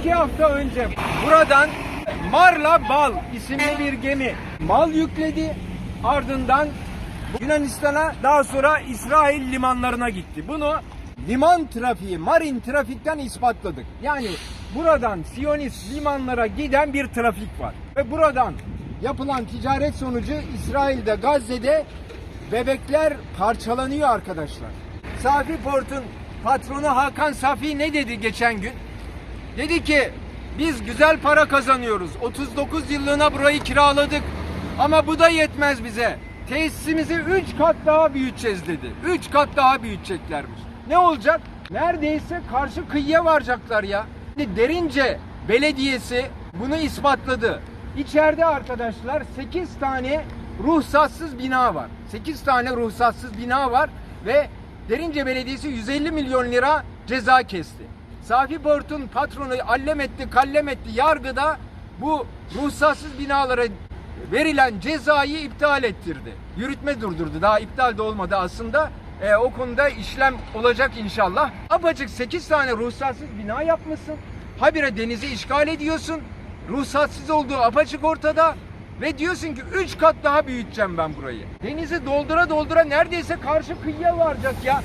iki hafta önce buradan Marla Bal isimli bir gemi mal yükledi. Ardından Yunanistan'a daha sonra İsrail limanlarına gitti. Bunu liman trafiği, marin trafikten ispatladık. Yani buradan Siyonist limanlara giden bir trafik var. Ve buradan yapılan ticaret sonucu İsrail'de, Gazze'de bebekler parçalanıyor arkadaşlar. Safi Port'un patronu Hakan Safi ne dedi geçen gün? Dedi ki biz güzel para kazanıyoruz. 39 yıllığına burayı kiraladık. Ama bu da yetmez bize. Tesisimizi 3 kat daha büyüteceğiz dedi. 3 kat daha büyüteceklermiş. Ne olacak? Neredeyse karşı kıyıya varacaklar ya. Derince Belediyesi bunu ispatladı. İçeride arkadaşlar 8 tane ruhsatsız bina var. 8 tane ruhsatsız bina var ve Derince Belediyesi 150 milyon lira ceza kesti. Safi Port'un patronu allem etti, kallem etti. Yargıda bu ruhsatsız binalara verilen cezayı iptal ettirdi. Yürütme durdurdu. Daha iptal de olmadı aslında. Ee, o konuda işlem olacak inşallah. Apacık 8 tane ruhsatsız bina yapmışsın. Habire denizi işgal ediyorsun. Ruhsatsız olduğu apaçık ortada. Ve diyorsun ki 3 kat daha büyüteceğim ben burayı. Denizi doldura doldura neredeyse karşı kıyıya varacak ya.